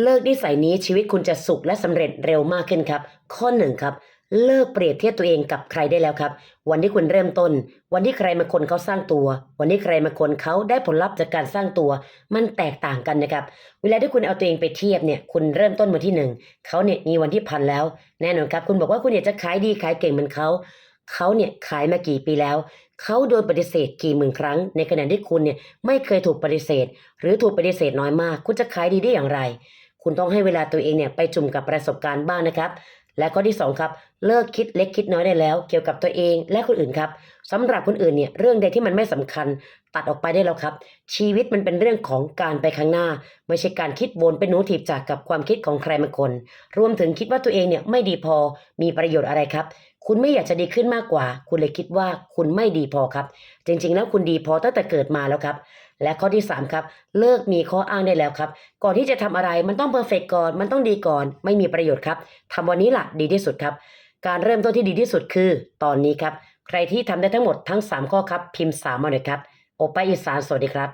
เลิกนิสัยนี้ชีวิตคุณจะสุขและสำเร็จเร็วมากขึ้นครับ ข้อหนึ่งครับเลิกเปรียบเทียบตัวเองกับใครได้แล้วครับ วันที่คุณเริ่มต้น วันที่ใครมาคนเขาสร้างตัว วันที่ใครมาคนเขาได้ผลลัพธ์จากการสร้างตัว มันแตกต่างกันนะครับ เวลาที่คุณเอาตัวเองไปเทียบเนี่ย คุณเริ่มต้นวันที่หนึ่งเขาเนี่ยมีวันที่พันแล้ว แน่นอนครับ คุณบอกว่าคุณอยากจะขายดีขายเก่งเหมือนเขา เขาเนี่ยขายมากี่ปีแล้ว เขาโดนปฏิเสธกี่หมื่นครั้ง ในขณะที่คุณเนี่ยไม่เคยถูกปฏิเสธ หรือถูกปฏิเสธน้อยมาก คุณจะขายดีได้อย่างไร คุณต้องให้เวลาตัวเองเนี่ยไปจุ่มกับประสบการณ์บ้างนะครับ และข้อที่สองครับ เลิกคิดเล็กคิดน้อยได้แล้ว เกี่ยวกับตัวเองและคนอื่นครับสำหรับคนอื่นเนี่ยเรื่องใดที่มันไม่สำคัญ ตัดออกไปได้แล้วครับ ชีวิตมันเป็นเรื่องของการไปข้างหน้า ไม่ใช่การคิดวนเป็นหนูถีบจากกับความคิดของใครบางคน รวมถึงคิดว่าตัวเองเนี่ยไม่ดีพอมีประโยชน์อะไรครับ คุณไม่อยากจะดีขึ้นมากกว่า คุณเลยคิดว่าคุณไม่ดีพอครับ จริงๆ แล้วคุณดีพอตั้งแต่เกิดมาแล้วครับ และข้อที่สามครับ เลิกมีข้ออ้างได้แล้วครับ ก่อนที่จะทำอะไรมันต้องเพอร์เฟกก่อน มันต้องดีก่อน ไม่มีประโยชน์ครับทำวันนี้ล่ะดีที่สุดครับ การเริ่มต้นที่ดีที่สุดคือ ตอนนี้ครับ ใครที่ทำได้ทั้งหมดทั้ง 3 ข้อครับ พิมพ์3มาเลยครับ โอไปาอีสานสวัสดีครับ